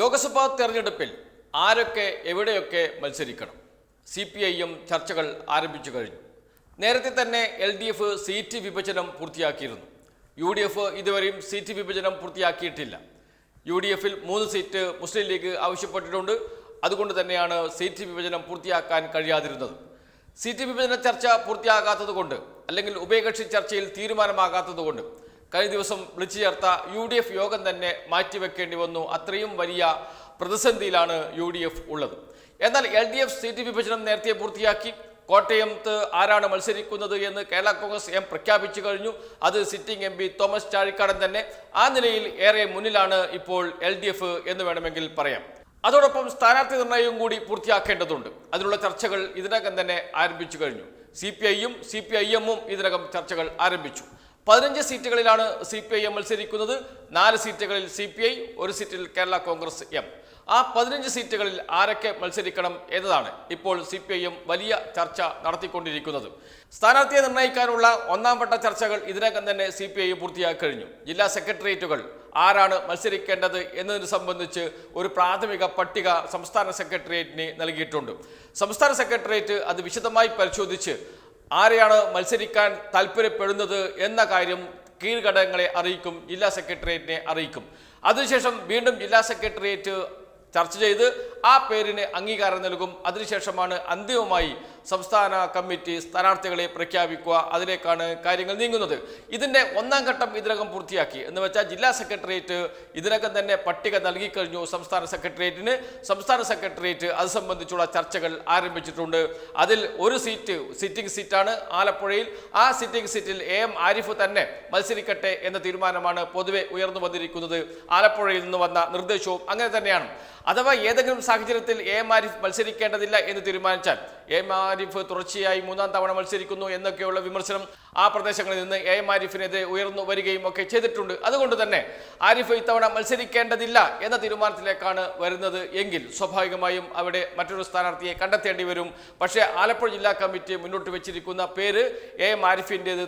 ലോക്സഭാ തെരഞ്ഞെടുപ്പിൽ ആരൊക്കെ എവിടെയൊക്കെ മത്സരിക്കണം? സി പി ഐയും ചർച്ചകൾ ആരംഭിച്ചു കഴിഞ്ഞു. നേരത്തെ തന്നെ എൽ ഡി എഫ് സീറ്റ് വിഭജനം പൂർത്തിയാക്കിയിരുന്നു. യു ഡി എഫ് ഇതുവരെയും സീറ്റ് വിഭജനം പൂർത്തിയാക്കിയിട്ടില്ല. യു ഡി എഫിൽ മൂന്ന് സീറ്റ് മുസ്ലിം ലീഗ് ആവശ്യപ്പെട്ടിട്ടുണ്ട്. അതുകൊണ്ട് തന്നെയാണ് സീറ്റ് വിഭജനം പൂർത്തിയാക്കാൻ കഴിയാതിരുന്നത്. സീറ്റ് വിഭജന ചർച്ച പൂർത്തിയാകാത്തതുകൊണ്ട് അല്ലെങ്കിൽ ഉഭയകക്ഷി ചർച്ചയിൽ തീരുമാനമാകാത്തതുകൊണ്ട് കഴിഞ്ഞ ദിവസം വിളിച്ചു ചേർത്ത യു ഡി എഫ് യോഗം തന്നെ മാറ്റിവെക്കേണ്ടി വന്നു. അത്രയും വലിയ പ്രതിസന്ധിയിലാണ് യു ഡി എഫ് ഉള്ളത്. എന്നാൽ എൽ ഡി എഫ് സീറ്റ് വിഭജനം നേരത്തെ പൂർത്തിയാക്കി. കോട്ടയത്ത് ആരാണ് മത്സരിക്കുന്നത് എന്ന് കേരള കോൺഗ്രസ് എം പ്രഖ്യാപിച്ചു കഴിഞ്ഞു. അത് sitting M P Thomas Chazhikadan തന്നെ. ആ നിലയിൽ ഏറെ മുന്നിലാണ് ഇപ്പോൾ എൽ ഡി എഫ് എന്ന് വേണമെങ്കിൽ പറയാം. അതോടൊപ്പം സ്ഥാനാർത്ഥി നിർണയവും കൂടി പൂർത്തിയാക്കേണ്ടതുണ്ട്. അതിനുള്ള ചർച്ചകൾ ഇതിനകം തന്നെ ആരംഭിച്ചു കഴിഞ്ഞു. സി പി ഐയും സി പി ഐ എമ്മും ഇതിനകം ചർച്ചകൾ ആരംഭിച്ചു. പതിനഞ്ച് സീറ്റുകളിലാണ് സി പി ഐ എം മത്സരിക്കുന്നത്. നാല് സീറ്റുകളിൽ സി പി ഐ ഒരു സീറ്റിൽ കേരള കോൺഗ്രസ് എം. ആ പതിനഞ്ച് സീറ്റുകളിൽ ആരൊക്കെ മത്സരിക്കണം എന്നതാണ് ഇപ്പോൾ സി പി ഐ എം വലിയ ചർച്ച നടത്തിക്കൊണ്ടിരിക്കുന്നത്. സ്ഥാനാർത്ഥിയെ നിർണയിക്കാനുള്ള ഒന്നാം വട്ട ചർച്ചകൾ ഇതിനകം തന്നെ സി പി ഐ പൂർത്തിയാക്കി കഴിഞ്ഞു ജില്ലാ സെക്രട്ടേറിയറ്റുകൾ ആരാണ് മത്സരിക്കേണ്ടത് എന്നതിനെ സംബന്ധിച്ച് ഒരു പ്രാഥമിക പട്ടിക സംസ്ഥാന സെക്രട്ടേറിയറ്റിന് നൽകിയിട്ടുണ്ട്. സംസ്ഥാന സെക്രട്ടേറിയറ്റ് അത് വിശദമായി പരിശോധിച്ച് ആരെയാണ് മത്സരിക്കാൻ താല്പര്യപ്പെടുന്നത് എന്ന കാര്യം കീഴ്ഘടകങ്ങളെ അറിയിക്കും ജില്ലാ സെക്രട്ടേറിയറ്റിനെ അറിയിക്കും. അതിനുശേഷം വീണ്ടും ജില്ലാ സെക്രട്ടേറിയറ്റ് ചർച്ച ചെയ്ത് ആ പേരിന് അംഗീകാരം നൽകും. അതിനുശേഷമാണ് അന്തിമമായി സംസ്ഥാന കമ്മിറ്റി സ്ഥാനാർത്ഥികളെ പ്രഖ്യാപിക്കുക. അതിലേക്കാണ് കാര്യങ്ങൾ നീങ്ങുന്നത്. ഇതിന്റെ ഒന്നാം ഘട്ടം ഇതിനകം പൂർത്തിയാക്കി. എന്ന് വെച്ചാൽ ജില്ലാ സെക്രട്ടേറിയറ്റ് ഇതിനകം തന്നെ പട്ടിക നൽകിക്കഴിഞ്ഞു സംസ്ഥാന സെക്രട്ടേറിയറ്റിന്. സംസ്ഥാന സെക്രട്ടേറിയറ്റ് അത് സംബന്ധിച്ചുള്ള ചർച്ചകൾ ആരംഭിച്ചിട്ടുണ്ട്. അതിൽ ഒരു സീറ്റ് സിറ്റിംഗ് സീറ്റാണ് ആലപ്പുഴയിൽ. ആ സിറ്റിംഗ് സീറ്റിൽ എ എം ആരിഫ് തന്നെ മത്സരിക്കട്ടെ എന്ന തീരുമാനമാണ് പൊതുവെ ഉയർന്നു വന്നിരിക്കുന്നത്. ആലപ്പുഴയിൽ നിന്ന് വന്ന നിർദ്ദേശവും അങ്ങനെ തന്നെയാണ്. അഥവാ ഏതെങ്കിലും സാഹചര്യത്തിൽ എ എം ആരിഫ് മത്സരിക്കേണ്ടതില്ല എന്ന് തീരുമാനിച്ചാൽ എ എം ആരിഫ് തുടർച്ചയായി മൂന്നാം തവണ മത്സരിക്കുന്നു എന്നൊക്കെയുള്ള വിമർശനം ആ പ്രദേശങ്ങളിൽ നിന്ന് എ എം ആരിഫിനെതിരെ ഉയർന്നു വരികയും ഒക്കെ ചെയ്തിട്ടുണ്ട്. അതുകൊണ്ട് തന്നെ ആരിഫ് ഇത്തവണ മത്സരിക്കേണ്ടതില്ല എന്ന തീരുമാനത്തിലേക്കാണ് വരുന്നത് എങ്കിൽ സ്വാഭാവികമായും അവിടെ മറ്റൊരു സ്ഥാനാർത്ഥിയെ കണ്ടെത്തേണ്ടി വരും. പക്ഷേ ആലപ്പുഴ ജില്ലാ കമ്മിറ്റി മുന്നോട്ട് വെച്ചിരിക്കുന്ന പേര് എ എം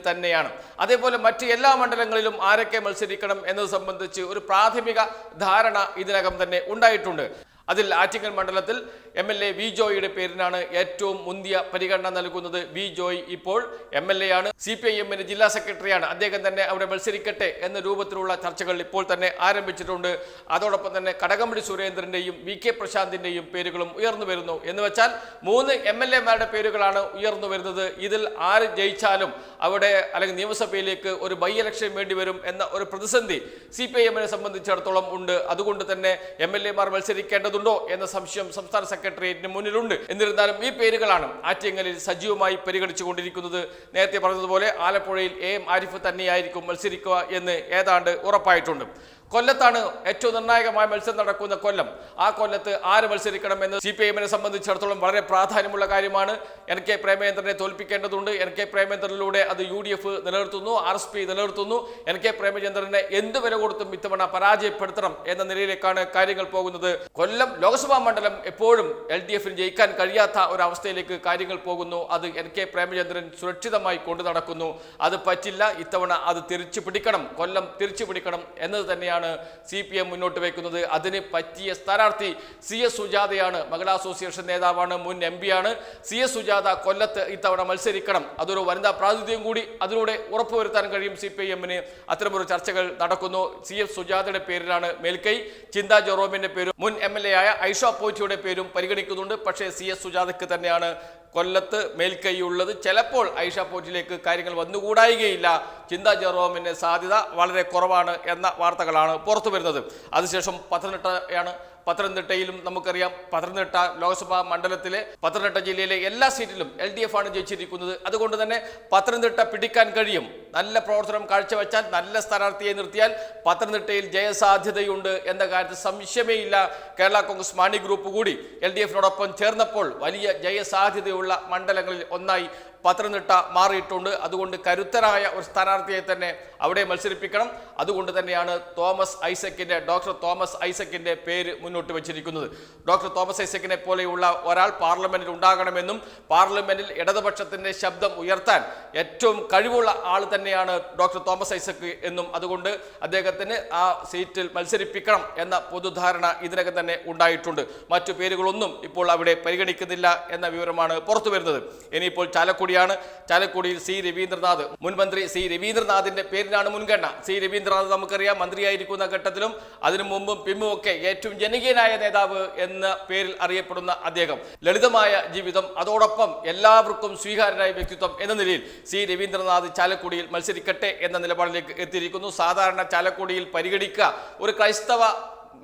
തന്നെയാണ്. അതേപോലെ മറ്റ് എല്ലാ മണ്ഡലങ്ങളിലും ആരൊക്കെ മത്സരിക്കണം എന്നത് സംബന്ധിച്ച് ഒരു പ്രാഥമിക ധാരണ ഇതിനകം തന്നെ ഉണ്ടായിട്ടുണ്ട്. അതിൽ ആറ്റിങ്ങൽ മണ്ഡലത്തിൽ എം എൽ എ വി ജോയിയുടെ പേരിനാണ് ഏറ്റവും മുന്തിയ പരിഗണന നൽകുന്നത് വി ജോയ് ഇപ്പോൾ എം എൽ എ ആണ്. സി പി ഐ എമ്മിന്റെ ജില്ലാ സെക്രട്ടറിയാണ്. അദ്ദേഹം തന്നെ അവിടെ മത്സരിക്കട്ടെ എന്ന രൂപത്തിലുള്ള ചർച്ചകൾ ഇപ്പോൾ തന്നെ ആരംഭിച്ചിട്ടുണ്ട്. അതോടൊപ്പം തന്നെ കടകംപള്ളി സുരേന്ദ്രന്റെയും വി കെ പ്രശാന്തിന്റെയും പേരുകളും ഉയർന്നു വരുന്നു. എന്ന് വെച്ചാൽ മൂന്ന് എം എൽ എമാരുടെ പേരുകളാണ് ഉയർന്നു വരുന്നത്. ഇതിൽ ആര് ജയിച്ചാലും അവിടെ അല്ലെങ്കിൽ നിയമസഭയിലേക്ക് ഒരു ബൈ ഇലക്ഷൻ വേണ്ടി വരും എന്ന ഒരു പ്രതിസന്ധി സി പി ഐ എമ്മിനെ സംബന്ധിച്ചിടത്തോളം ഉണ്ട്. അതുകൊണ്ട് തന്നെ എം എൽ എമാർ മത്സരിക്കേണ്ടതുണ്ടോ എന്ന സംശയം സംസ്ഥാന സെക്രട്ടേറിയറ്റിന് മുന്നിലുണ്ട്. എന്നിരുന്നാലും ഈ പേരുകളാണ് ആറ്റിങ്ങലിൽ സജീവമായി പരിഗണിച്ചുകൊണ്ടിരിക്കുന്നത് നേരത്തെ പറഞ്ഞതുപോലെ ആലപ്പുഴയിൽ എ എം ആരിഫ് തന്നെയായിരിക്കും മത്സരിക്കുക എന്ന് ഏതാണ്ട് ഉറപ്പായിട്ടുണ്ട്. കൊല്ലത്താണ് ഏറ്റവും നിർണായകമായ മത്സരം നടക്കുന്ന കൊല്ലം. ആ കൊല്ലത്ത് ആര് മത്സരിക്കണമെന്ന് സി പി എമ്മിനെ സംബന്ധിച്ചിടത്തോളം വളരെ പ്രാധാന്യമുള്ള കാര്യമാണ്. എൻ കെ പ്രേമചന്ദ്രനെ തോൽപ്പിക്കേണ്ടതുണ്ട്. എൻ കെ പ്രേമചന്ദ്രനിലൂടെ അത് യു ഡി എഫ് നിലനിർത്തുന്നു ആർ എസ് പി നിലനിർത്തുന്നു. എൻ കെ പ്രേമചന്ദ്രനെ എന്ത് വില കൊടുത്തും ഇത്തവണ പരാജയപ്പെടുത്തണം എന്ന നിലയിലേക്കാണ് കാര്യങ്ങൾ പോകുന്നത്. കൊല്ലം ലോക്സഭാ മണ്ഡലം എപ്പോഴും എൽ ഡി എഫിന് ജയിക്കാൻ കഴിയാത്ത ഒരവസ്ഥയിലേക്ക് കാര്യങ്ങൾ പോകുന്നു. അത് എൻ കെ പ്രേമചന്ദ്രൻ സുരക്ഷിതമായി കൊണ്ടു നടക്കുന്നു. അത് പറ്റില്ല. ഇത്തവണ അത് തിരിച്ചു പിടിക്കണം. കൊല്ലം തിരിച്ചു പിടിക്കണം എന്നത് തന്നെയാണ് സി പി എം മുന്നോട്ട് വയ്ക്കുന്നത്. അതിന് പറ്റിയ സ്ഥാനാർത്ഥി സി എസ് സുജാതയാണ്. മഹിളാ അസോസിയേഷൻ നേതാവാണ് മുൻ എം ആണ്. സി എസ് സുജാത കൊല്ലത്ത് ഇത്തവണ മത്സരിക്കണം. അതൊരു വനിതാ പ്രാതിനിധ്യം കൂടി അതിലൂടെ ഉറപ്പുവരുത്താൻ കഴിയും സി പി എമ്മിന്. അത്തരമൊരു ചർച്ചകൾ നടക്കുന്നു. സി എസ് സുജാതയുടെ പേരിലാണ് മേൽക്കൈ. ചിന്താ ജെറോമിന്റെ പേരും മുൻ എം എൽ എ ആയ ഐഷ പോറ്റിയുടെ പേരും പരിഗണിക്കുന്നുണ്ട്. പക്ഷേ സി എസ് സുജാതയ്ക്ക് തന്നെയാണ് കൊല്ലത്ത് മേൽക്കൈയുള്ളത് ചിലപ്പോൾ ഐഷ പോറ്റിലേക്ക് കാര്യങ്ങൾ വന്നുകൂടായികയില്ല. ചിന്താ ജെറോമിന് സാധ്യത വളരെ കുറവാണ് എന്ന വാർത്തകളാണ് പുറത്തു വരുന്നത്. അതിനുശേഷം പത്തനംതിട്ടയാണ് പത്തനംതിട്ടയിലും നമുക്കറിയാം. പത്തനംതിട്ട ലോക്സഭാ മണ്ഡലത്തിലെ പത്തനംതിട്ട ജില്ലയിലെ എല്ലാ സീറ്റിലും എൽ ഡി എഫ് ആണ് ജയിച്ചിരിക്കുന്നത്. അതുകൊണ്ട് തന്നെ പത്തനംതിട്ട പിടിക്കാൻ കഴിയും. നല്ല പ്രവർത്തനം കാഴ്ചവെച്ചാൽ നല്ല സ്ഥാനാർത്ഥിയെ നിർത്തിയാൽ പത്തനംതിട്ടയിൽ ജയസാധ്യതയുണ്ട് എന്ന കാര്യത്തിൽ സംശയമേ ഇല്ല. കേരള കോൺഗ്രസ് മാണി ഗ്രൂപ്പ് കൂടി എൽ ഡി എഫിനോടൊപ്പം ചേർന്നപ്പോൾ വലിയ ജയസാധ്യതയുള്ള മണ്ഡലങ്ങളിൽ ഒന്നായി പത്തനംതിട്ട മാറിയിട്ടുണ്ട്. അതുകൊണ്ട് കരുത്തരായ ഒരു സ്ഥാനാർത്ഥിയെ തന്നെ അവിടെ മത്സരിപ്പിക്കണം. അതുകൊണ്ട് തന്നെയാണ് തോമസ് ഐസക്കിന്റെ ഡോക്ടർ തോമസ് ഐസക്കിന്റെ പേര് മുന്നോട്ട് വെച്ചിരിക്കുന്നത്. ഡോക്ടർ തോമസ് ഐസക്കിനെ പോലെയുള്ള ഒരാൾ പാർലമെന്റിൽ ഉണ്ടാകണമെന്നും പാർലമെന്റിൽ ഇടതുപക്ഷത്തിന്റെ ശബ്ദം ഉയർത്താൻ ഏറ്റവും കഴിവുള്ള ആൾ തന്നെയാണ് ഡോക്ടർ തോമസ് ഐസക്ക് എന്നും അതുകൊണ്ട് അദ്ദേഹത്തിന് ആ സീറ്റിൽ മത്സരിപ്പിക്കണം എന്ന പൊതുധാരണ ഇതിനകം തന്നെ ഉണ്ടായിട്ടുണ്ട്. മറ്റു പേരുകളൊന്നും ഇപ്പോൾ അവിടെ പരിഗണിക്കുന്നില്ല എന്ന വിവരമാണ് പുറത്തു വരുന്നത്. ഇനിയിപ്പോൾ ചാലക്കുടിയാണ്. ചാലക്കുടിയിൽ സി രവീന്ദ്രനാഥ് മുൻ മന്ത്രി സി രവീന്ദ്രനാഥിന്റെ പേരിനാണ് മുൻഗണന. സി രവീന്ദ്രനാഥ് നമുക്കറിയാം മന്ത്രിയായിരിക്കുന്ന ഘട്ടത്തിലും അതിനു മുമ്പും പിമ്മും ഒക്കെ ഏറ്റവും ജനകീയനായ നേതാവ് എന്ന പേരിൽ അറിയപ്പെടുന്ന അദ്ദേഹം. ലളിതമായ ജീവിതം അതോടൊപ്പം എല്ലാവർക്കും സ്വീകാര്യനായ വ്യക്തിത്വം എന്ന നിലയിൽ സി രവീന്ദ്രനാഥ് ചാലക്കുടിയിൽ മത്സരിക്കട്ടെ എന്ന നിലപാടിലേക്ക് എത്തിയിരിക്കുന്നു. സാധാരണ ചാലക്കുടിയിൽ പരിഗണിക്കുക ഒരു ക്രൈസ്തവ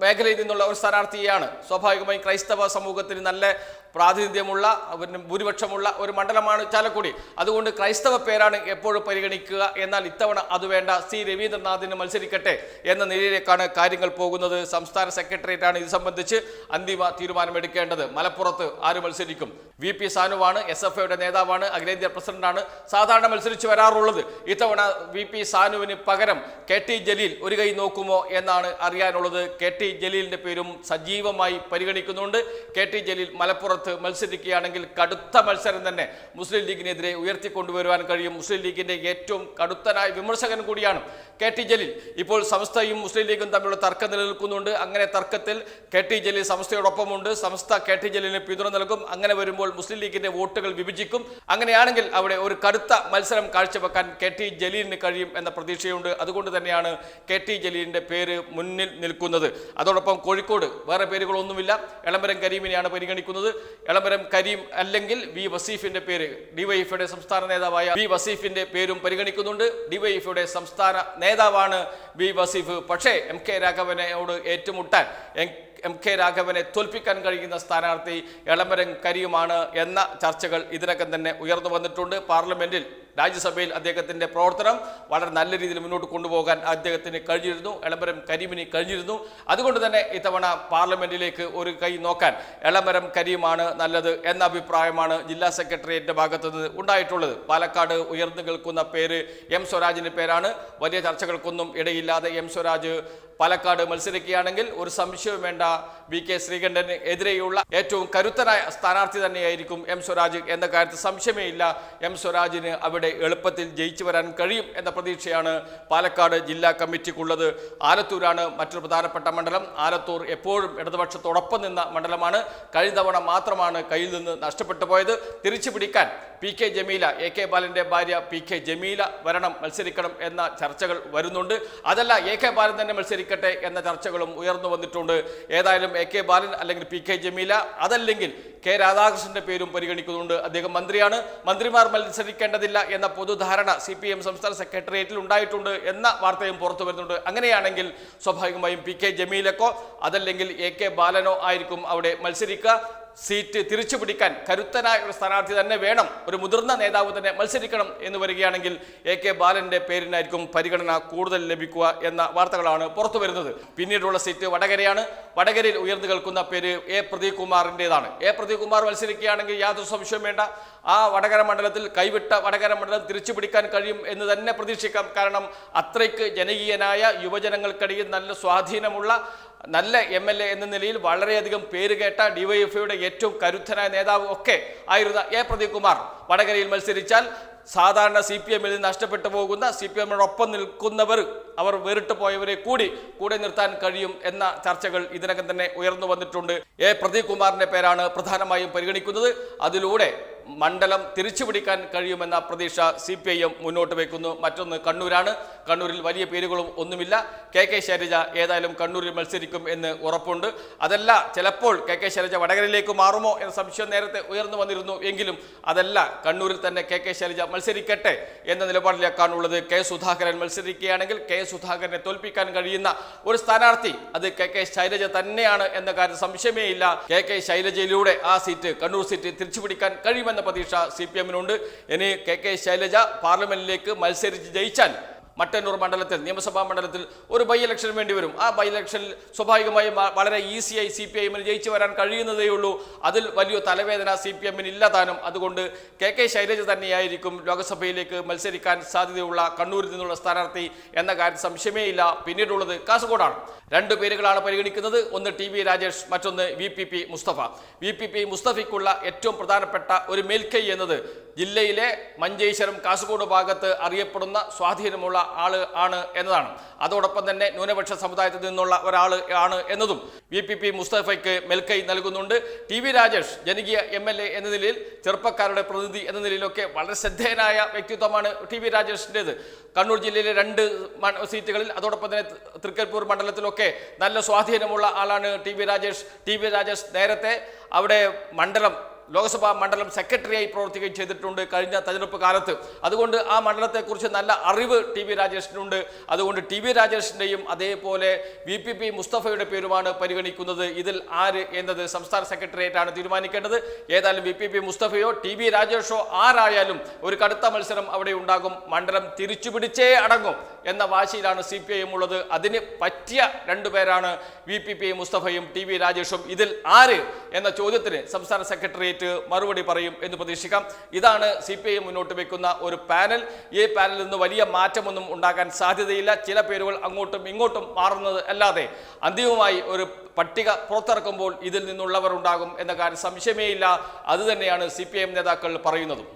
മേഖലയിൽ നിന്നുള്ള ഒരു സ്ഥാനാർത്ഥിയാണ് സ്വാഭാവികമായും ക്രൈസ്തവ സമൂഹത്തിന് നല്ല പ്രാതിനിധ്യമുള്ള പിന്നെ ഭൂരിപക്ഷമുള്ള ഒരു മണ്ഡലമാണ് ചാലക്കുടി. അതുകൊണ്ട് ക്രൈസ്തവ പേരാണ് എപ്പോഴും പരിഗണിക്കുക എന്നാൽ ഇത്തവണ അത് വേണ്ട. സി രവീന്ദ്രനാഥിന് മത്സരിക്കട്ടെ എന്ന നിലയിലേക്കാണ് കാര്യങ്ങൾ പോകുന്നത്. സംസ്ഥാന സെക്രട്ടേറിയറ്റാണ് ഇത് സംബന്ധിച്ച് അന്തിമ തീരുമാനമെടുക്കേണ്ടത്. മലപ്പുറത്ത് ആര് മത്സരിക്കും? വി പി സാനുവാണ് എസ് എഫ് ഐയുടെ നേതാവാണ് അഖിലേന്ത്യാ പ്രസിഡന്റാണ് സാധാരണ മത്സരിച്ച് വരാറുള്ളത്. ഇത്തവണ വി പി സാനുവിന് പകരം കെ ടി ജലീൽ ഒരു കൈ നോക്കുമോ എന്നാണ് അറിയാനുള്ളത്. കെ ടി ജലീലിന്റെ പേരും സജീവമായി പരിഗണിക്കുന്നുണ്ട്. കെ ടി ജലീൽ മലപ്പുറത്ത് മത്സരിക്കുകയാണെങ്കിൽ കടുത്ത മത്സരം തന്നെ മുസ്ലിം ലീഗിനെതിരെ ഉയർത്തിക്കൊണ്ടുവരുവാൻ കഴിയും. മുസ്ലിം ലീഗിന്റെ ഏറ്റവും കടുത്തനായ വിമർശകൻ കൂടിയാണ് കെ ടി ജലീൽ. ഇപ്പോൾ സംസ്ഥയും മുസ്ലിം ലീഗും തമ്മിലുള്ള തർക്കം നിലനിൽക്കുന്നുണ്ട്. അങ്ങനെ തർക്കത്തിൽ കെ ടി ജലീൽ സംസ്ഥയോടൊപ്പമുണ്ട് സംസ്ഥ കെ ടി ജലീലിന് പിന്തുണ നൽകും. അങ്ങനെ വരുമ്പോൾ മുസ്ലിം ലീഗിന്റെ വോട്ടുകൾ വിഭജിക്കും. അങ്ങനെയാണെങ്കിൽ അവിടെ ഒരു കടുത്ത മത്സരം കാഴ്ചവെക്കാൻ കെ ടി ജലീലിന് കഴിയും എന്ന പ്രതീക്ഷയുണ്ട്. അതുകൊണ്ട് തന്നെയാണ് കെ ടി ജലീലിന്റെ പേര് മുന്നിൽ നിൽക്കുന്നത്. അതോടൊപ്പം കോഴിക്കോട് വേറെ പേരുകളൊന്നുമില്ല. എളമ്പരം കരീമിനെയാണ് പരിഗണിക്കുന്നത്. എളമ്പരം കരീം അല്ലെങ്കിൽ വി വസീഫിന്റെ പേര്. ഡിവൈഎഫ്ഐയുടെ സംസ്ഥാന നേതാവായ വി വസീഫിന്റെ പേരും പരിഗണിക്കുന്നുണ്ട്. ഡിവൈഎഫ്ഐയുടെ സംസ്ഥാന നേതാവാണ് വി വസീഫ്. പക്ഷേ എം കെ രാഘവനോട് ഏറ്റുമുട്ടാൻ എം കെ രാഘവനെ തോൽപ്പിക്കാൻ കഴിയുന്ന സ്ഥാനാർത്ഥി എളമരം കരിയുമാണ് എന്ന ചർച്ചകൾ ഇതിനകം തന്നെ ഉയർന്നു വന്നിട്ടുണ്ട്. പാർലമെന്റിൽ രാജ്യസഭയിൽ അദ്ദേഹത്തിന്റെ പ്രവർത്തനം വളരെ നല്ല രീതിയിൽ മുന്നോട്ട് കൊണ്ടുപോകാൻ അദ്ദേഹത്തിന് കഴിഞ്ഞിരുന്നു. എളമരം കരീമിന് കഴിഞ്ഞിരുന്നു. അതുകൊണ്ട് തന്നെ ഇത്തവണ പാർലമെന്റിലേക്ക് ഒരു കൈ നോക്കാൻ എളമരം കരീമാണ് നല്ലത് എന്ന അഭിപ്രായമാണ് ജില്ലാ സെക്രട്ടേറിയറ്റിന്റെ ഭാഗത്തുനിന്ന് ഉണ്ടായിട്ടുള്ളത്. പാലക്കാട് ഉയർന്നു കേൾക്കുന്ന പേര് എം സ്വരാജിന്റെ പേരാണ്. വലിയ ചർച്ചകൾക്കൊന്നും ഇടയില്ലാതെ എം സ്വരാജ് പാലക്കാട് മത്സരിക്കുകയാണെങ്കിൽ ഒരു സംശയവും വേണ്ട വി കെ ശ്രീകണ്ഠന് എതിരെയുള്ള ഏറ്റവും കരുത്തരായ സ്ഥാനാർത്ഥി തന്നെയായിരിക്കും എം സ്വരാജ് എന്ന കാര്യത്തിൽ സംശയമേ ഇല്ല. എം സ്വരാജിന് അവിടെ എളുപ്പത്തിൽ ജയിച്ചു വരാൻ കഴിയും എന്ന പ്രതീക്ഷയാണ് പാലക്കാട് ജില്ലാ കമ്മിറ്റിക്കുള്ളത്. ആലത്തൂരാണ് മറ്റൊരു പ്രധാനപ്പെട്ട മണ്ഡലം. ആലത്തൂർ എപ്പോഴും ഇടതുപക്ഷത്തോടൊപ്പം നിന്ന മണ്ഡലമാണ്. കഴിഞ്ഞ തവണ മാത്രമാണ് കയ്യിൽ നിന്ന് നഷ്ടപ്പെട്ടു പോയത്. തിരിച്ചു പിടിക്കാൻ P K Jameela A K ബാലന്റെ ഭാര്യ പി കെ ജമീല വരണം മത്സരിക്കണം എന്ന ചർച്ചകൾ വരുന്നുണ്ട്. അതല്ല എ കെ ബാലൻ തന്നെ മത്സരിക്കട്ടെ എന്ന ചർച്ചകളും ഉയർന്നു വന്നിട്ടുണ്ട്. ഏതായാലും എ കെ ബാലൻ അല്ലെങ്കിൽ പി കെ ജമീല അതല്ലെങ്കിൽ കെ രാധാകൃഷ്ണന്റെ പേരും പരിഗണിക്കുന്നുണ്ട്. അദ്ദേഹം മന്ത്രിയാണ്. മന്ത്രിമാർ മത്സരിക്കേണ്ടതില്ല എന്ന പൊതുധാരണ സി പി എം സംസ്ഥാന സെക്രട്ടേറിയറ്റിൽ ഉണ്ടായിട്ടുണ്ട് എന്ന വാർത്തയും പുറത്തു വരുന്നുണ്ട്. അങ്ങനെയാണെങ്കിൽ സ്വാഭാവികമായും പി കെ ജമീലക്കോ അതല്ലെങ്കിൽ എ കെ ബാലനോ ആയിരിക്കും അവിടെ മത്സരിക്കുക. സീറ്റ് തിരിച്ചു പിടിക്കാൻ കരുത്തനായ ഒരു സ്ഥാനാർത്ഥി തന്നെ വേണം. ഒരു മുതിർന്ന നേതാവ് തന്നെ മത്സരിക്കണം എന്ന് വരികയാണെങ്കിൽ എ കെ ബാലന്റെ പേരിനായിരിക്കും പരിഗണന കൂടുതൽ ലഭിക്കുക എന്ന വാർത്തകളാണ് പുറത്തു വരുന്നത്. പിന്നീടുള്ള സീറ്റ് വടകരയാണ്. വടകരയിൽ ഉയർന്നു കേൾക്കുന്ന പേര് എ പ്രദീപ് കുമാറിന്റെതാണ് എ പ്രദീപ് കുമാർ മത്സരിക്കുകയാണെങ്കിൽ യാതൊരു സംശയവും വേണ്ട. ആ വടകര മണ്ഡലത്തിൽ കൈവിട്ട വടകര മണ്ഡലം തിരിച്ചു പിടിക്കാൻ കഴിയും എന്ന് തന്നെ പ്രതീക്ഷിക്കാം. കാരണം അത്രയ്ക്ക് ജനകീയനായ യുവജനങ്ങൾക്കിടയിൽ നല്ല സ്വാധീനമുള്ള നല്ല എം എൽ എ എന്ന നിലയിൽ വളരെയധികം പേര് കേട്ട ഡിവൈഎഫ്ഐയുടെ ഏറ്റവും കരുത്തനായ നേതാവ് ഒക്കെ ആയിരുന്ന എ പ്രദീപ് കുമാർ വടകരയിൽ മത്സരിച്ചാൽ സാധാരണ സി പി എമ്മിൽ നിന്ന് നഷ്ടപ്പെട്ടു പോകുന്ന സി പി എമ്മിനോടൊപ്പം നിൽക്കുന്നവർ അവർ വേറിട്ട് പോയവരെ കൂടി കൂടെ നിർത്താൻ കഴിയും എന്ന ചർച്ചകൾ ഇതിനകം തന്നെ ഉയർന്നു വന്നിട്ടുണ്ട്. എ പ്രദീപ് കുമാറിന്റെ പേരാണ് പ്രധാനമായും പരിഗണിക്കുന്നത്. അതിലൂടെ മണ്ഡലം തിരിച്ചുപിടിക്കാൻ കഴിയുമെന്ന പ്രതീക്ഷ സി പി ഐ എം മുന്നോട്ട് വയ്ക്കുന്നു മറ്റൊന്ന് കണ്ണൂരാണ്. കണ്ണൂരിൽ വലിയ പേരുകളും ഒന്നുമില്ല. കെ കെ ശൈലജ ഏതായാലും കണ്ണൂരിൽ മത്സരിക്കും എന്ന് ഉറപ്പുണ്ട്. അതല്ല ചിലപ്പോൾ കെ കെ ശൈലജ വടകരയിലേക്ക് മാറുമോ എന്ന സംശയം നേരത്തെ ഉയർന്നു വന്നിരുന്നു. എങ്കിലും അതല്ല കണ്ണൂരിൽ തന്നെ കെ കെ ശൈലജ മത്സരിക്കട്ടെ എന്ന നിലപാടിലേക്കാണുള്ളത്. കെ സുധാകരൻ മത്സരിക്കുകയാണെങ്കിൽ കെ സുധാകരനെ തോൽപ്പിക്കാൻ കഴിയുന്ന ഒരു സ്ഥാനാർത്ഥി അത് കെ കെ ശൈലജ തന്നെയാണ് എന്ന കാര്യം സംശയമേ ഇല്ല കെ കെ ശൈലജയിലൂടെ ആ സീറ്റ് കണ്ണൂർ സീറ്റ് തിരിച്ചുപിടിക്കാൻ കഴിയുമെന്ന പ്രതീക്ഷ സി പി എമ്മിനുണ്ട്. ഇനി കെ കെ ശൈലജ പാർലമെന്റിലേക്ക് മത്സരിച്ച് ജയിച്ചാൽ മട്ടന്നൂർ മണ്ഡലത്തിൽ നിയമസഭാ മണ്ഡലത്തിൽ ഒരു ബൈ ഇലക്ഷൻ വേണ്ടി വരും. ആ ബൈ ഇലക്ഷനിൽ സ്വാഭാവികമായും വളരെ ഈസിയായി സി പി ഐ ജയിച്ചു വരാൻ കഴിയുന്നതേ ഉള്ളൂ. അതിൽ വലിയ തലവേദന സി പി എമ്മിന് ഇല്ലാതാനും അതുകൊണ്ട് കെ കെ ശൈലജ തന്നെയായിരിക്കും ലോക്സഭയിലേക്ക് മത്സരിക്കാൻ സാധ്യതയുള്ള കണ്ണൂരിൽ നിന്നുള്ള സ്ഥാനാർത്ഥി എന്ന കാര്യം സംശയമേ ഇല്ല. പിന്നീടുള്ളത് കാസർഗോഡാണ്. രണ്ട് പേരുകളാണ് പരിഗണിക്കുന്നത്. ഒന്ന് ടി വി രാജേഷ് മറ്റൊന്ന് V P P Mustafa. V P P മുസ്തഫയ്ക്കുള്ള ഏറ്റവും പ്രധാനപ്പെട്ട ഒരു മേൽക്കൈ എന്നത് ജില്ലയിലെ മഞ്ചേശ്വരം കാസർഗോഡ് ഭാഗത്ത് അറിയപ്പെടുന്ന സ്വാധീനമുള്ള ആൾ ആണ് എന്നതാണ്. അതോടൊപ്പം തന്നെ ന്യൂനപക്ഷ സമുദായത്തിൽ നിന്നുള്ള ഒരാൾ ആണ് എന്നതും വി പി പി മുസ്തഫയ്ക്ക് മെൽക്കൈ നൽകുന്നുണ്ട്. ടി വി രാജേഷ് ജനകീയ എം എൽ എ എന്ന നിലയിൽ ചെറുപ്പക്കാരുടെ പ്രതിനിധി എന്ന നിലയിലൊക്കെ വളരെ ശ്രദ്ധേയനായ വ്യക്തിത്വമാണ് ടി വി രാജേഷിന്റെത്. കണ്ണൂർ ജില്ലയിലെ രണ്ട് സീറ്റുകളിൽ അതോടൊപ്പം തന്നെ തൃക്കരിപ്പൂർ മണ്ഡലത്തിലൊക്കെ നല്ല സ്വാധീനമുള്ള ആളാണ് T V Rajesh. T V Rajesh നേരത്തെ അവിടെ മണ്ഡലം ലോക്സഭാ മണ്ഡലം സെക്രട്ടറിയായി പ്രവർത്തിക്കുകയും ചെയ്തിട്ടുണ്ട് കഴിഞ്ഞ തെരഞ്ഞെടുപ്പ് കാലത്ത്. അതുകൊണ്ട് ആ മണ്ഡലത്തെക്കുറിച്ച് നല്ല അറിവ് ടി വി രാജേഷിനുണ്ട്. അതുകൊണ്ട് ടി വി രാജേഷിന്റെയും അതേപോലെ വി പി പി മുസ്തഫയുടെ പേരുമാണ് പരിഗണിക്കുന്നത്. ഇതിൽ ആര് എന്നത് സംസ്ഥാന സെക്രട്ടേറിയറ്റാണ് തീരുമാനിക്കേണ്ടത്. ഏതായാലും വി പി പി മുസ്തഫയോ ടി വി രാജേഷോ ആരായാലും ഒരു കടുത്ത മത്സരം അവിടെ ഉണ്ടാകും. മണ്ഡലം തിരിച്ചുപിടിച്ചേ അടങ്ങും എന്ന വാശിയിലാണ് സി പി ഐ എം ഉള്ളത്. അതിന് പറ്റിയ രണ്ടുപേരാണ് വി പി പി മുസ്തഫയും ടി വി രാജേഷും. ഇതിൽ ആര് എന്ന ചോദ്യത്തിന് സംസ്ഥാന സെക്രട്ടേറിയറ്റ് മറുപടി പറയും എന്ന് പ്രതീക്ഷിക്കാം. ഇതാണ് സി പി ഐ മുന്നോട്ട് വെക്കുന്ന ഒരു പാനൽ. ഈ പാനലിൽ നിന്ന് വലിയ മാറ്റമൊന്നും ഉണ്ടാക്കാൻ സാധ്യതയില്ല. ചില പേരുകൾ അങ്ങോട്ടും ഇങ്ങോട്ടും മാറുന്നത് അല്ലാതെ അന്തിമമായി ഒരു പട്ടിക പുറത്തിറക്കുമ്പോൾ ഇതിൽ നിന്നുള്ളവർ ഉണ്ടാകും എന്ന കാര്യം സംശയമേയില്ല. അതുതന്നെയാണ് സി പി ഐ എം നേതാക്കൾ പറയുന്നതും.